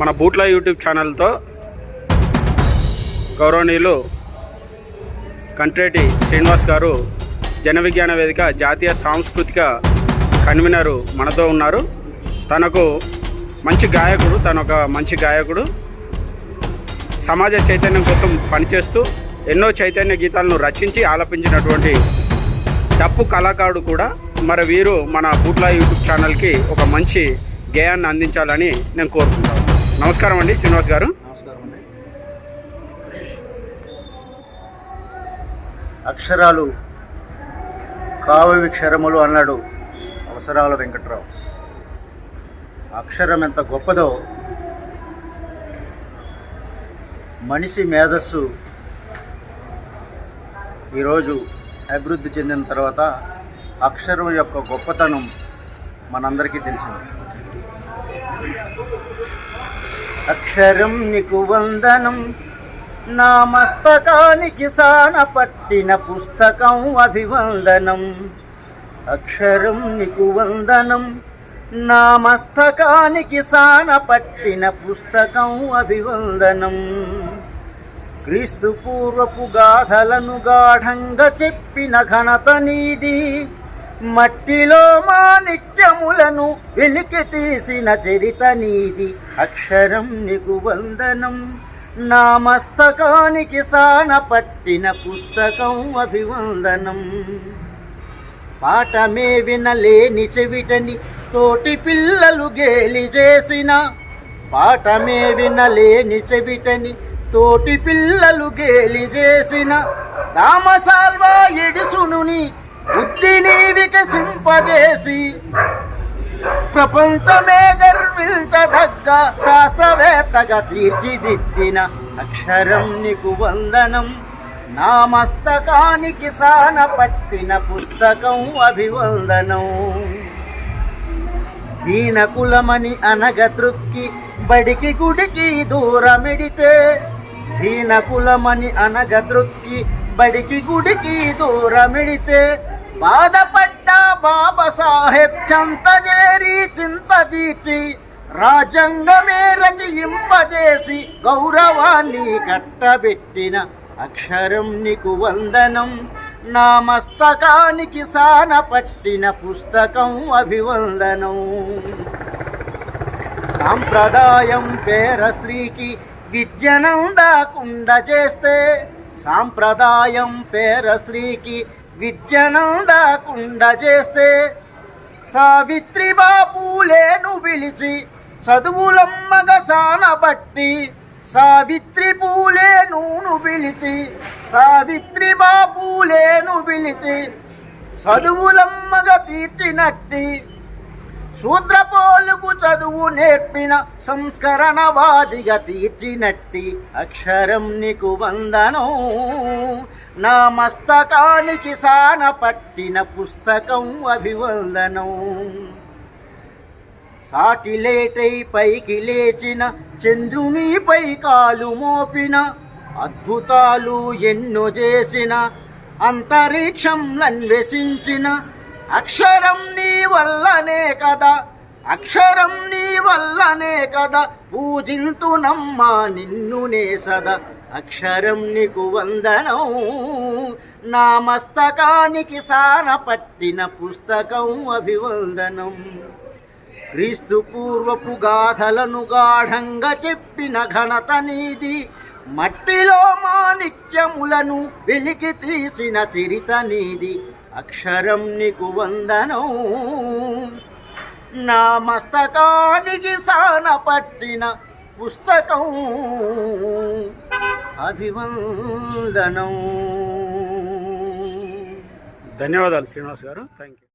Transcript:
మన బూట్ల యూట్యూబ్ ఛానల్తో గౌరవనీయులు కంట్రేటి శ్రీనివాస్ గారు జన విజ్ఞాన వేదిక జాతీయ సాంస్కృతిక కన్వీనరు మనతో ఉన్నారు. తనకు మంచి గాయకుడు తను ఒక మంచి గాయకుడు. సమాజ చైతన్యం కోసం పనిచేస్తూ ఎన్నో చైతన్య గీతాలను రచించి ఆలపించినటువంటి డప్పు కళాకారుడు కూడా. మరి వీరు మన బూట్లా యూట్యూబ్ ఛానల్కి ఒక మంచి గేయాన్ని అందించాలని నేను కోరుకుంటాను నమస్కారం అండి శ్రీనివాస్ గారు. నమస్కారం అండి. అక్షరాలు కావ్యక్షరములు అన్నాడు అవసరాల వెంకట్రావు. అక్షరం ఎంత గొప్పదో మనిషి మేధస్సు ఈరోజు అభివృద్ధి చెందిన తర్వాత అక్షరం యొక్క గొప్పతనం మనందరికీ తెలిసింది. అక్షరం నీకు వందనం. నా మస్తకానికి సాన పట్టిన పుస్తకం అభివందనం. అక్షరం నీకు వందనం. నా మస్తకానికి సాన పట్టిన పుస్తకం అభివందనం. క్రీస్తు పూర్వపు గాథలను గాఢంగా చెప్పిన ఘనత నీది. మట్టిలో మాణిక్యములను వెలికి తీసిన చరిత నీది అక్షరం నీకు వందనం. నా మస్తకానికి సాన పట్టిన పుస్తకం అభివందనం. పాఠమే వినలేని చెవిటని తోటి పిల్లలు గేలి చేసిన. పాఠమే వినలేని చెవిటని తోటి పిల్లలు గేలి చేసిన. దామసాల్వా ఎడుసునుని బుద్ధిని వికసింపజేసి ప్రపంచమే గర్వించదగ్గ శాస్త్రవేత్తగా తీర్చిదిద్దిన అక్షరం నీకు వందనం. నా మస్తకానికి సాన పట్టిన పుస్తకం అభివందనం. దీన కులమని అనగ త్రుక్కి బడికి గుడికి దూరమిడితే దీన కులమని అనగ త్రుక్కి బడికి గుడికి దూరమిడితే బాధపడ్డ బాబా సాహెబ్ చంత చింత తీర్చి రాజ్యాంగమే రచయింపజేసి గౌరవాన్ని కట్టబెట్టిన అక్షరం నీకు వందనం నా మస్తకానికి సాన పట్టిన పుస్తకం అభివందనం. సాంప్రదాయం పేర స్త్రీకి విద్యనందాకుండా చేస్తే సాంప్రదాయం పేర స్త్రీకి విద్యనందాకుండా చేస్తే సావిత్రి బాపులేను పిలిచి చదువులమ్మగ సానబట్టి సావిత్రి పూలే నూను పిలిచి సావిత్రి బాపూలేను పిలిచి చదువులమ్మగ తీర్చినట్టి శూద్రపోలుకు చదువు నేర్పిన సంస్కరణవాదిగా తీర్చినట్టి అక్షరం నీకు వందనం. నా మస్తకానికి సాన పట్టిన పుస్తకం అభివందనం. సాటిలేటై పైకి లేచిన చంద్రునిపై కాలు మోపిన అద్భుతాలు ఎన్నో చేసిన అంతరిక్షంలన్వేషించిన అక్షరం నీ వల్లనే కదా అక్షరం నీ వల్లనే కదా పూజింతునమ్మా నిన్నునే సదా. అక్షరం నీకు వందనం నా మస్తకానికి సాన పట్టిన పుస్తకం అభివందనం. క్రీస్తు పూర్వపు గాథలను గాఢంగా చెప్పిన ఘనత నీది మట్టిలో మాణిక్యములను వెలికి తీసిన చరిత నీది. అక్షరం నీకు వందనం. నా మస్తకానికి సాన పట్టిన పుస్తకం. అభివందనం. ధన్యవాదాలు శ్రీనివాస్ గారు. Thank you